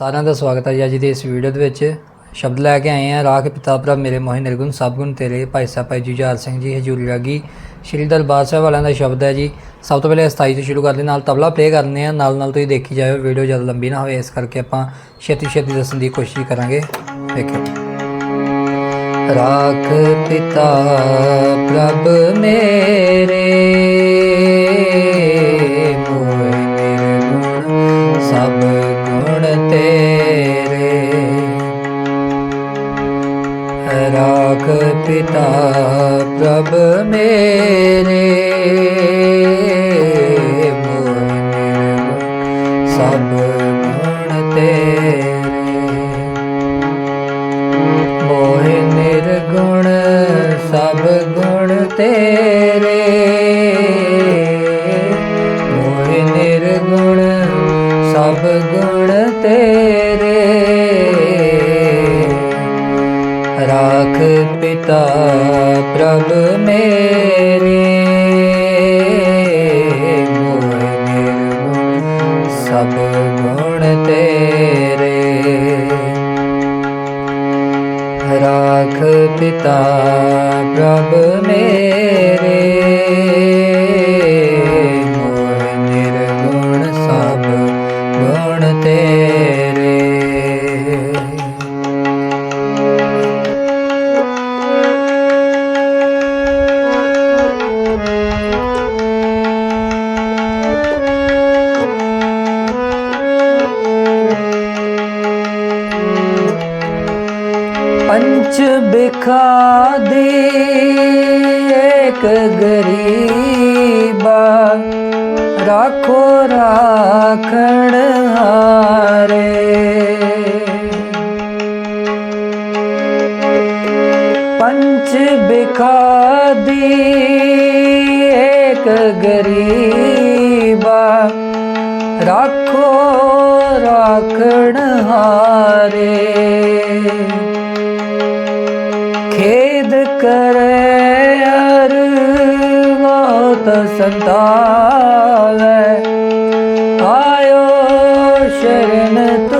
ਸਾਰਿਆਂ ਦਾ ਸਵਾਗਤ ਹੈ ਜੀ ਅੱਜ ਦੀ ਇਸ ਵੀਡੀਓ ਦੇ ਵਿੱਚ। ਸ਼ਬਦ ਲੈ ਕੇ ਆਏ ਆ ਰਾਖ ਪਿਤਾ ਪ੍ਰਭ ਮੇਰੇ ਮੋਹਿ ਨਿਰਗੁਣ, ਸਭ ਗੁਣ ਤੇਰੇ ਭਾਈ ਸਾਹਿਬ, ਭਾਈ ਜੁਝਾਰ ਸਿੰਘ ਜੀ, ਹਜੂਰੀ ਰਾਗੀ ਸ਼੍ਰੀ ਦਰਬਾਰ ਸਾਹਿਬ ਵਾਲਿਆਂ ਦਾ ਸ਼ਬਦ ਹੈ ਜੀ। ਸਭ ਤੋਂ ਪਹਿਲੇ 27 ਤੋਂ ਸ਼ੁਰੂ ਕਰਦੇ ਨਾਲ ਤਬਲਾ ਪਲੇ ਕਰਨੇ ਆ ਨਾਲ ਨਾਲ ਤੁਸੀਂ ਦੇਖੀ ਜਾਇਓ ਵੀਡੀਓ ਜ਼ਿਆਦਾ ਲੰਬੀ ਨਾ ਹੋਵੇ, ਇਸ ਕਰਕੇ ਆਪਾਂ ਛੇਤੀ ਛੇਤੀ ਦੱਸਣ ਦੀ ਕੋਸ਼ਿਸ਼ ਕਰਾਂਗੇ। ਦੇਖਿਓ। ਰਾਖ ਪਿਤਾ ਪ੍ਰਭ ਮੇਰੇ ਪਿਤਾ ਪ੍ਰਭ ਮੇਰੇ ਸਭ ਗੁਣ ਤੇਰੇ। ਮੋਹਿ ਨਿਰਗੁਣ ਸਭ ਗੁਣ ਤੇਰੇ। ਪਿਤਾ ਪ੍ਰਭ ਮੇਰੇ। ਮੋਹਿ ਨਿਰਗੁਣ ਸਭ ਗੁਣ ਤੇਰੇ। ਰਾਖ ਪਿਤਾ ਪ੍ਰਭ ਮੇਰੇ। ਪੰਚ ਬਿਖਾ ਦੇ ਇੱਕ ਗਰੀਬਾ। ਰਾਖੋ ਰਾਖਣ ਹਾਰੇ। ਪੰਚ ਬਿਖਾ ਦੀ ਇੱਕ ਗਰੀਬਾ। ਰਾਖੋ ਰਾਖਣ ਹਾਰੇ। ਖੇਦ ਕਰੇ ਅਰ ਮੌਤ ਸੰਤਾਵੇ ਆਇਓ ਸ਼ਰਨ ਤੁਆਰੇ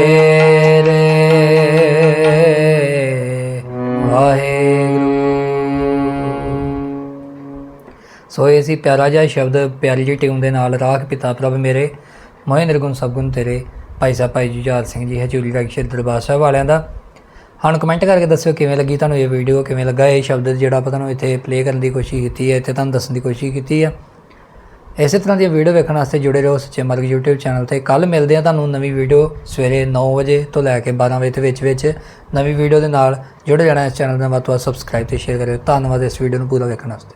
ਤੇਰੇ ਵਾਹਿਗੁਰੂ। ਸੋ ਇਹ ਸੀ ਪਿਆਰਾ ਜਿਹਾ ਸ਼ਬਦ, ਪਿਆਰੀ ਜਿਹੀ ਟਿਊਨ ਦੇ ਨਾਲ, ਰਾਖ ਪਿਤਾ ਪ੍ਰਭ ਮੇਰੇ, ਮੋਹਿ ਨਿਰਗੁਣ ਸਬਗੁਣ ਤੇਰੇ, ਭਾਈ ਸਾਹਿਬ ਭਾਈ ਜੁਝਾਰ ਸਿੰਘ ਜੀ, ਹਜੂਰੀ ਰਾਗ ਸ਼੍ਰੀ ਦਰਬਾਰ ਸਾਹਿਬ ਵਾਲਿਆਂ ਦਾ। ਹੁਣ ਕਮੈਂਟ ਕਰਕੇ ਦੱਸਿਓ ਕਿਵੇਂ ਲੱਗੀ ਤੁਹਾਨੂੰ ਇਹ ਵੀਡੀਓ ਕਿਵੇਂ ਲੱਗਾ ਇਹ ਸ਼ਬਦ ਜਿਹੜਾ ਆਪਾਂ ਤੁਹਾਨੂੰ ਇੱਥੇ ਪਲੇ ਕਰਨ ਦੀ ਕੋਸ਼ਿਸ਼ ਕੀਤੀ ਹੈ, ਇੱਥੇ ਤੁਹਾਨੂੰ ਦੱਸਣ ਦੀ ਕੋਸ਼ਿਸ਼ ਕੀਤੀ ਹੈ। ਇਸੇ ਤਰ੍ਹਾਂ ਦੀਆਂ ਵੀਡੀਓ ਵੇਖਣ ਵਾਸਤੇ ਜੁੜੇ ਰਹੋ ਸੱਚੇ ਮਾਰਗ YouTube ਚੈਨਲ ਤੇ। ਕੱਲ ਮਿਲਦੇ ਆ ਤੁਹਾਨੂੰ ਨਵੀਂ ਵੀਡੀਓ ਸਵੇਰੇ 9 ਵਜੇ ਤੋਂ ਲੈ ਕੇ 12 ਵਜੇ ਦੇ ਵਿੱਚ ਵਿੱਚ। ਨਵੀਂ ਵੀਡੀਓ ਦੇ ਨਾਲ ਜੁੜੇ ਰਹਿਣਾ ਇਸ ਚੈਨਲ ਦਾ ਵੱਧ ਤੋਂ ਵੱਧ ਸਬਸਕ੍ਰਾਈਬ ਤੇ ਸ਼ੇਅਰ ਕਰਿਓ। ਧੰਨਵਾਦ ਇਸ ਵੀਡੀਓ ਨੂੰ ਪੂਰਾ ਵੇਖਣ ਵਾਸਤੇ।